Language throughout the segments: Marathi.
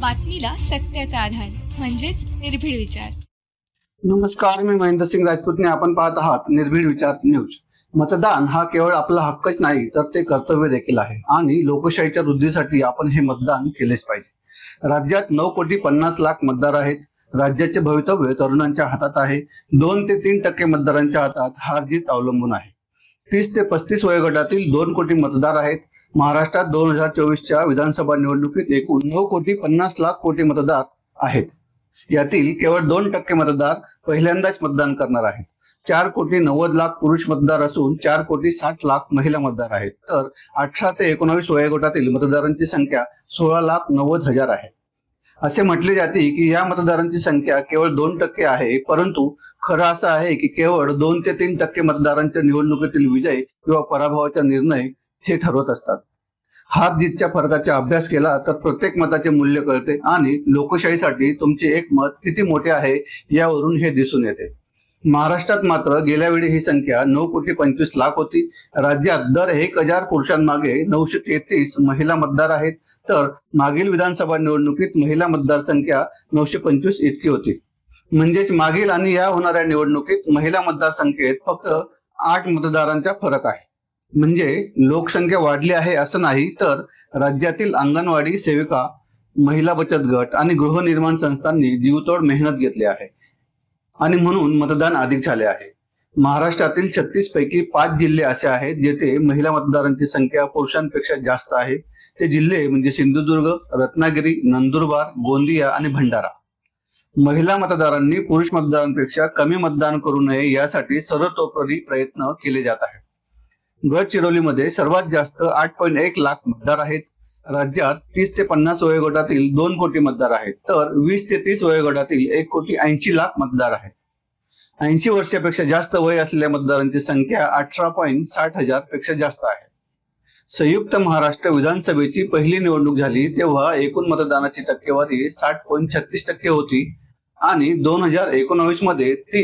बातमीला सत्याचा आधार म्हणजेच निर्भीड विचार. नमस्कार मी महेंद्र सिंग राजपूतने आपण पाहत आहात निर्भीड विचार न्यूज. मतदान हा केवळ आपला हक्कच नाही तर ते कर्तव्य देखील आहे. आणि लोकशाहीच्या वृद्धीसाठी आपण हे मतदान केलेच पाहिजे. राज्यात नऊ कोटी पन्नास लाख मतदार आहेत. राज्याचे भवितव्य तरुणांच्या हातात आहे. दोन ते तीन टक्के मतदारांच्या हातात हार जीत अवलंबून आहे. तीस ते पस्तीस वयोगटातील दोन कोटी मतदार आहेत. महाराष्ट्रात दोन हजार चोवीसच्या विधानसभा निवडणुकीत एकूण नऊ कोटी पन्नास लाख कोटी मतदार आहेत. यातील केवळ दोन टक्के मतदार पहिल्यांदाच मतदान करणार आहेत. चार कोटी नव्वद लाख पुरुष मतदार असून चार कोटी साठ लाख महिला मतदार आहेत. तर अठरा ते एकोणावीस वयोगटातील मतदारांची संख्या सोळा लाख नव्वद हजार आहे. असे म्हटले जाते की या मतदारांची संख्या केवळ दोन टक्के आहे परंतु खरं असं आहे की केवळ दोन ते तीन टक्के मतदारांच्या निवडणुकीतील विजय किंवा पराभवाचा निर्णय हे ठरवत असतात. हात जीतच्या फरकाचा अभ्यास केला तर प्रत्येक मताचे मूल्य कळते आणि लोकशाहीसाठी तुमचे एक मत किती मोठे आहे यावरून हे दिसून येते. महाराष्ट्रात मात्र गेल्या वेळी ही संख्या नऊ कोटी पंचवीस लाख होती. राज्यात दर एक हजार पुरुषांमागे नऊशे तेहतीस महिला मतदार आहेत. तर मागील विधानसभा निवडणुकीत महिला मतदार संख्या नऊशे पंचवीस इतकी होती. म्हणजेच मागील आणि या होणाऱ्या निवडणुकीत महिला मतदार संख्येत फक्त आठ मतदारांचा फरक आहे. म्हणजे लोकसंख्या वाढली आहे असं नाही तर राज्यातील अंगणवाडी सेविका महिला बचत गट आणि गृहनिर्माण संस्थांनी जीवतोड मेहनत घेतली आहे आणि म्हणून मतदान अधिक झाले आहे. महाराष्ट्रातील छत्तीस पैकी पाच जिल्हे असे आहेत जेथे महिला मतदारांची संख्या पुरुषांपेक्षा जास्त आहे. ते जिल्हे म्हणजे सिंधुदुर्ग रत्नागिरी नंदुरबार गोंदिया आणि भंडारा. महिला मतदारांनी पुरुष मतदारांपेक्षा कमी मतदान करू नये यासाठी सर्वतोपरी प्रयत्न केले जात आहेत. गडचिरोलीमध्ये सर्वात जास्त आठ पॉईंट एक लाख मतदार आहेत. राज्यात तीस ते पन्नास वयोगटातील दोन कोटी मतदार आहेत. तर वीस ते तीस वयोगटातील एक कोटी ऐंशी लाख मतदार आहेत. ऐंशी वर्षापेक्षा जास्त वय असलेल्या मतदारांची संख्या अठरा पॉईंट साठ हजारपेक्षा जास्त आहे. संयुक्त महाराष्ट्र विधानसभेची पहिली निवडणूक झाली तेव्हा एकूण मतदानाची टक्केवारी साठ पॉईंट छत्तीस टक्के होती आणि दोन हजार एकोणावीसमध्ये ती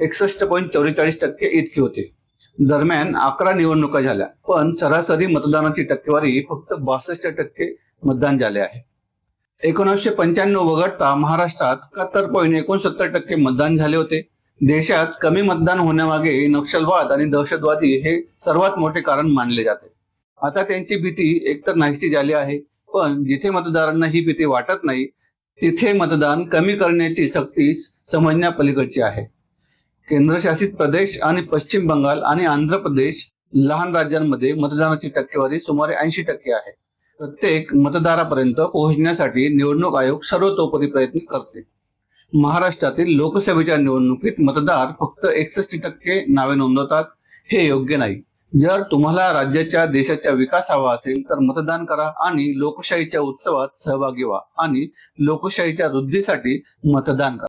एकसष्ट पॉईंट चौवेचाळीस टक्के इतकी होती. दरम्यान अकरा निवडणुका झाल्या पण सरासरी मतदानाची टक्केवारी फक्त बासष्ट टक्के मतदान झाले आहे. एकोणीसशे पंच्याण्णव वगळता महाराष्ट्रात एकाहत्तर पॉईंट एकोणसत्तर टक्के मतदान झाले होते. देशात कमी मतदान होण्यामागे नक्षलवाद आणि दहशतवादी हे सर्वात मोठे कारण मानले जाते. आता त्यांची भीती एकतर नाहीशी झाली आहे पण जिथे मतदारांना ही भीती वाटत नाही तिथे मतदान कमी करण्याची सक्ती समजण्यापलीकडची आहे. केंद्रशासित प्रदेश आणि पश्चिम बंगाल आणि आंध्र प्रदेश लहान राज्यांमध्ये मतदानाची टक्केवारी सुमारे ऐंशी टक्के आहे. प्रत्येक मतदारापर्यंत पोहोचण्यासाठी निवडणूक आयोग सर्वतोपरी प्रयत्न करते. महाराष्ट्रातील लोकसभेच्या निवडणुकीत मतदार फक्त एकसष्ट टक्के नावे नोंदवतात हे योग्य नाही. जर तुम्हाला राज्याच्या देशाचा विकास हवा असेल तर मतदान करा आणि लोकशाहीच्या उत्सवात सहभागी व्हा आणि लोकशाहीच्या वृद्धीसाठी मतदान करा.